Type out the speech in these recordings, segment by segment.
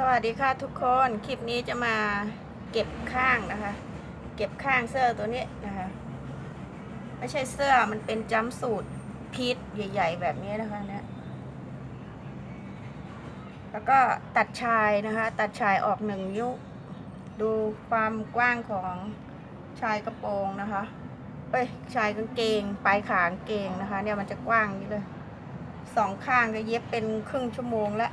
สวัสดีค่ะทุกคน คลิปนี้จะมาเก็บข้างนะคะ เก็บข้างเสื้อตัวนี้นะคะ ไม่ใช่เสื้อมันเป็นจัมสูตรพีทใหญ่ ๆ แบบนี้นะคะเนี่ยแล้วก็ตัดชายนะคะ ตัดชายออกหนึ่งนิ้ว ดูความกว้างของชายกระโปรงนะคะเอ้ยชายกางเกง ปลายขากางเกงนะคะ เนี่ยมันจะกว้างอย่างนี้เลยสองข้างก็เย็บเป็นครึ่งชั่วโมงแล้ว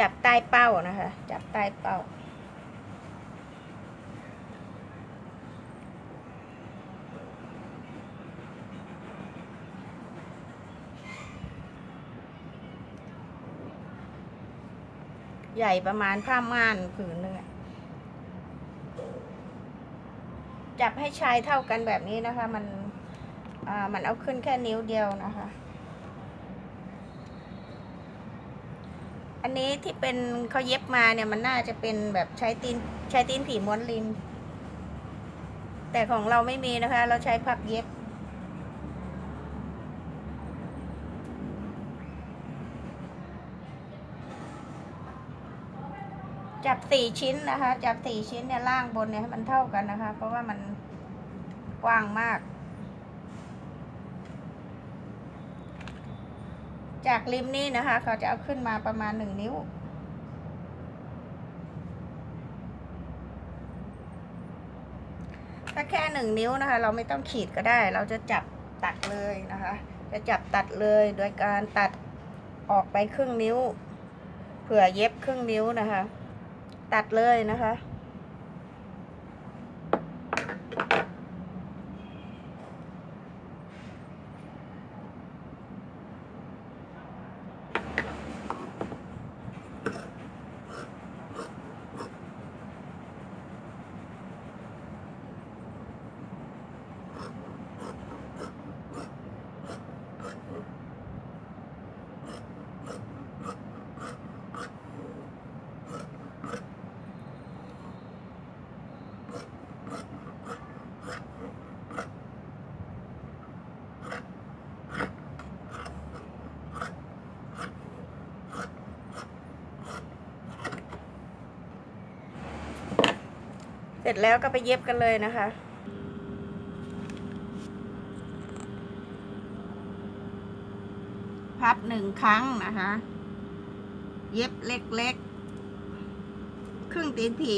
จับใต้เป้านะคะ จับใต้เป้า ใหญ่ประมาณผ้าม่านผืนหนึ่งจับให้ชายเท่ากันแบบนี้นะคะ มัน อ่า มันเอาขึ้นแค่นิ้วเดียวนะคะ นี้ที่เป็นเขาเย็บมาเนี่ยมันน่าจะเป็นแบบใช้ตีนใช้ตีนผีม้วนริมแต่ของเราไม่มีนะคะ เราใช้พับเย็บ จับสี่ชิ้นนะคะ จับสี่ชิ้นเนี่ยล่างบนเนี่ยให้มันเท่ากันนะคะ เพราะว่ามันกว้างมาก จากริมนี่นะคะ เขาจะเอาขึ้นมาประมาณหนึ่งนิ้ว ถ้าแค่หนึ่งนิ้วนะคะ เราไม่ต้องขีดก็ได้ เราจะจับตัดเลยนะคะ จะจับตัดเลยโดยการตัดออกไปครึ่งนิ้ว เผื่อเย็บครึ่งนิ้วนะคะ ตัดเลยนะคะ เสร็จแล้วก็ไปเย็บกันเลยนะคะ พับหนึ่งครั้งนะคะ เย็บเล็กๆ ครึ่งตีนผี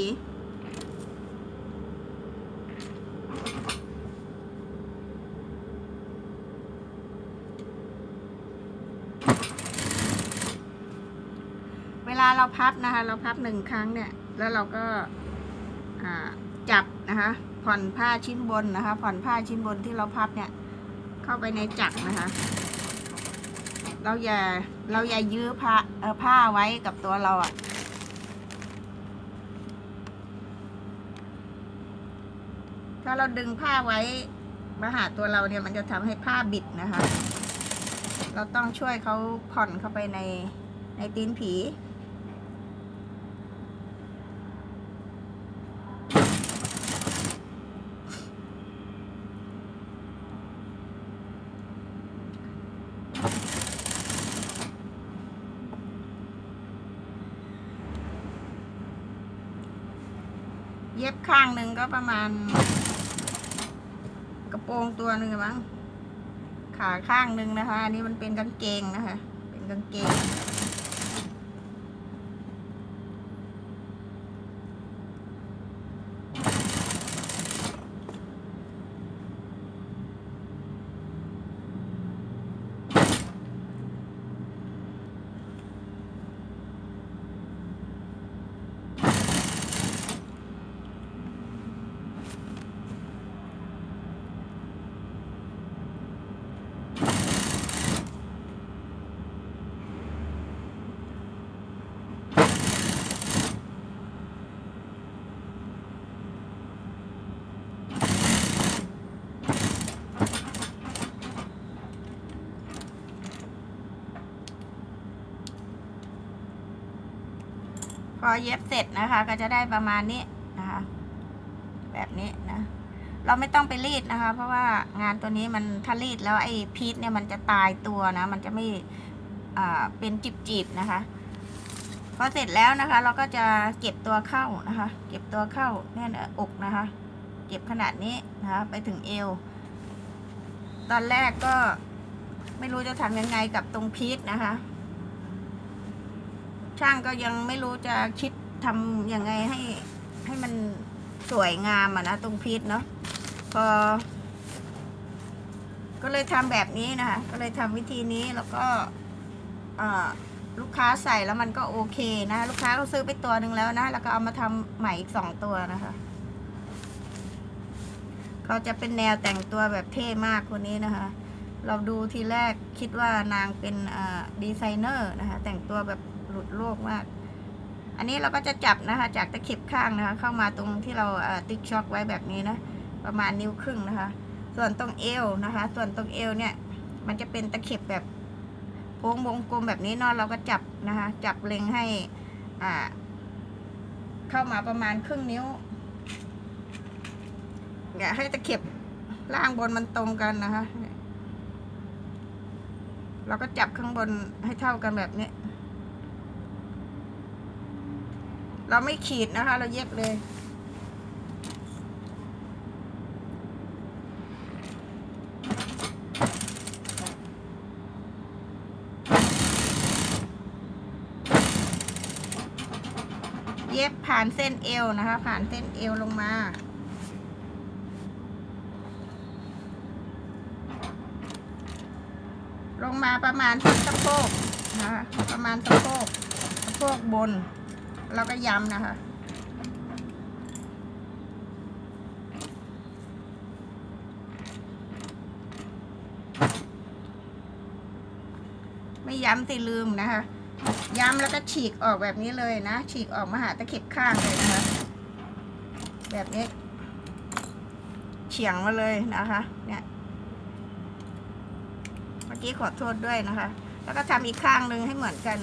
เวลาเราพับนะคะ เราพับหนึ่งครั้งเนี่ย แล้วเราก็ จับนะคะ ผ่อนผ้าชิ้นบนนะคะ ผ่อนผ้าชิ้นบนที่เราพับเนี่ย เข้าไปในจักรนะคะ เราอย่าเราอย่ายื้อผ้าเออผ้าไว้กับตัวเราอะ่ะถ้าเราดึงผ้าไว้มาหาตัวเราเนี่ยมันจะทำให้ผ้าบิดนะคะ เราต้องช่วยเขาผ่อนเข้าไปในในตีนผี เย็บข้างหนึ่งก็ประมาณ กระโปรงตัวหนึ่งมั้งขาข้างหนึ่งนะคะ อันนี้มันเป็นกางเกงนะคะ เป็นกางเกง พ อเย็บเสร็จนะคะ ก็จะได้ประมาณนี้นะคะ แบบนี้นะ เราไม่ต้องไปรีดนะคะ เพราะว่างานตัวนี้มันถ้ารีดแล้วไอ้พีชเนี่ยมันจะตายตัวนะ มันจะไม่อ่าเป็นจิบๆนะคะพอเสร็จแล้วนะคะ เราก็จะเก็บตัวเข้านะคะ เก็บตัวเข้าเนี่นอกนะคะ เก็บขนาดนี้นะคะไปถึงเอว ตอนแรกก็ไม่รู้จะทำยังไงกับตรงพีชนะคะ ช่างก็ยังไม่รู้จะคิดทำยังไงให้ให้มันสวยงามอะนะตรงพีชเนาะพอ ก็เลยทำแบบนี้นะคะ ก็เลยทำวิธีนี้แล้วก็ลูกค้าใส่แล้วมันก็โอเคนะลูกค้าก็ซื้อไปตัวหนึ่งแล้วนะ แล้วก็เอามาทำใหม่อีกสองตัวนะคะเขาจะเป็นแนวแต่งตัวแบบเท่มากคนนี้นะคะ เราดูทีแรกคิดว่านางเป็นดีไซเนอร์นะคะ แต่งตัวแบบ หลุดโลกมาก อันนี้เราก็จะจับนะคะ จากตะเข็บข้างนะคะ เข้ามาตรงที่เราติ๊กช็อคไว้แบบนี้นะ ประมาณนิ้วครึ่งนะคะ ส่วนตรงเอวนะคะ ส่วนตรงเอวเนี่ย มันจะเป็นตะเข็บแบบโค้งวงกลมแบบนี้เนาะเราก็จับนะคะ จับเล็งให้อ่าเข้ามาประมาณครึ่งนิ้วอย่าให้ตะเข็บล่างบนมันตรงกันนะคะ เราก็จับข้างบนให้เท่ากันแบบนี้ เราไม่ขีดนะคะ เราเย็บเลยเย็บผ่านเส้นเอวนะคะ ผ่านเส้นเอวลงมา ลงมาประมาณที่สะโพกนะคะประมาณสะโพกสะโพกบน เราก็ย้ำนะคะ ไม่ย้ำสิลืมนะคะ ย้ำแล้วก็ฉีกออกแบบนี้เลยนะ ฉีกออกมาหาตะเข็บข้างเลยนะคะ แบบนี้เฉียงมาเลยนะคะ เนี่ย เมื่อกี้ขอโทษด้วยนะคะ แล้วก็ทำอีกข้างหนึ่งให้เหมือนกัน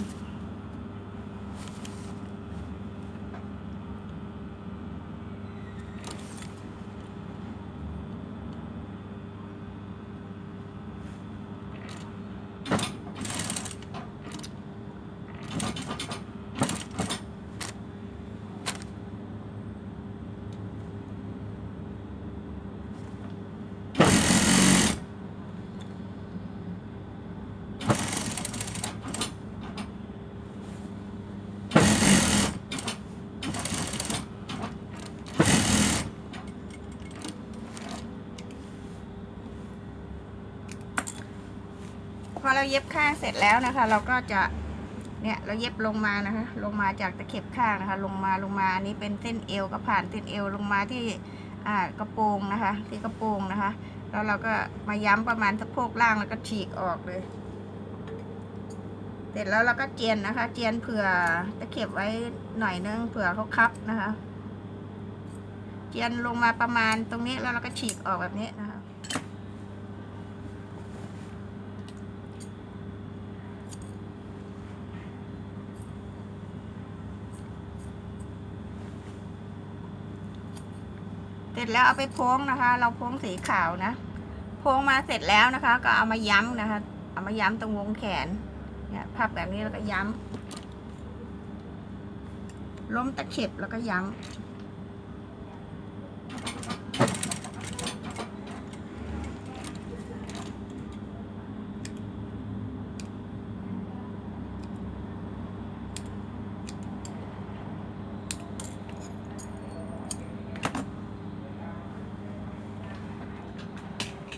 เราเย็บข้างเสร็จแล้วนะคะ เราก็จะเนี่ยเราเย็บลงมานะคะ ลงมาจากตะเข็บข้างนะคะ ลงมาลงมาอันนี้เป็นเส้นเอวก็ผ่านเส้นเอวลงมาที่อ่ากระโปรงนะคะ ที่กระโปรงนะคะ แล้วเราก็มาย้ำประมาณสะโพกล่างแล้วก็ฉีกออกเลย เสร็จแล้วเราก็เจียนนะคะ เจียนเผื่อตะเข็บไว้หน่อยนึงเผื่อเขาคับนะคะ เจียนลงมาประมาณตรงนี้แล้วเราก็ฉีกออกแบบนี้นะคะ ร็จแล้วเอาไปโพ้งนะคะ เราโพ้งสีขาวนะโพ้งมาเสร็จแล้วนะคะ ก็เอามาย้ำนะคะ เอามาย้ำตรงวงแขนเนี่ยพับแบบนี้แล้วก็ย้ำล้มตะเข็บแล้วก็ย้ำ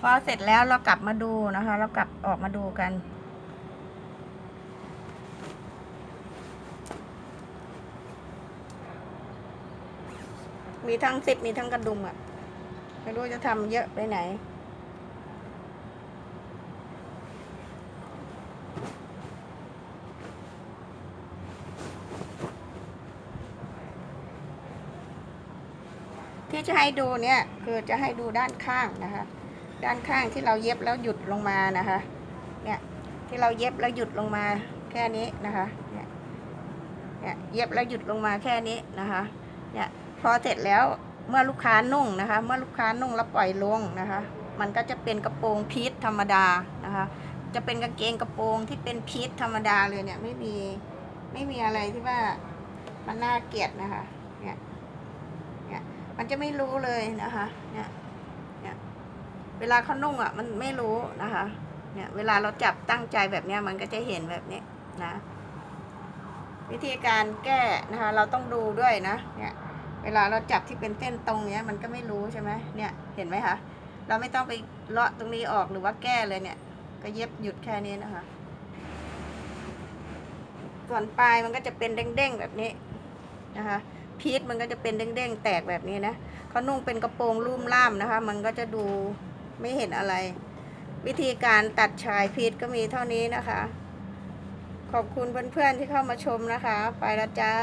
อเสร็จแล้วเรากลับมาดูนะคะ เรากลับออกมาดูกัน มีทั้งซิปมีทั้งกระดุมอะไม่รู้จะทำเยอะไปไหนที่จะให้ดูเนี่ยคือจะให้ดูด้านข้างนะคะ ด้านข้างที่เราเย็บแล้วหยุดลงมานะคะ เนี่ยที่เราเย็บแล้วหยุดลงมาแค่นี้นะคะ เนี่ยเนี่ยเย็บแล้วหยุดลงมาแค่นี้นะคะ เนี่ยพอเสร็จแล้วเมื่อลูกค้านุ่งนะคะ เมื่อลูกค้านุ่งแล้วปล่อยลงนะคะ มันก็จะเป็นกระโปรงพีทธรรมดานะคะ จะเป็นกางเกงกระโปรงที่เป็นพีทธรรมดาเลยเนี่ยไม่มีไม่มีอะไรที่ว่ามันน่าเกลียดนะคะ เนี่ย เนี่ย มันจะไม่รู้เลยนะคะ เนี่ยเนี่ย เวลาเขานุ่งอะมันไม่รู้นะคะ เนี่ยเวลาเราจับตั้งใจแบบเนี้ยมันก็จะเห็นแบบนี้นะ วิธีการแก้นะคะ เราต้องดูด้วยนะเนี่ยเวลาเราจับที่เป็นเส้นตรงเนี้ยมันก็ไม่รู้ใช่ไหมเนี่ยเห็นไหมคะเราไม่ต้องไปเลาะตรงนี้ออกหรือว่าแก้เลยเนี่ย ก็เย็บหยุดแค่นี้นะคะ ส่วนปลายมันก็จะเป็นเด้งๆแบบนี้นะคะพีทมันก็จะเป็นเด้งๆแตกแบบนี้นะเขานุ่งเป็นกระโปรงลุ่มล่ามนะคะ มันก็จะดู ไม่เห็นอะไร วิธีการตัดชายพีทก็มีเท่านี้นะคะ ขอบคุณเพื่อนๆที่เข้ามาชมนะคะ ไปแล้วจ้า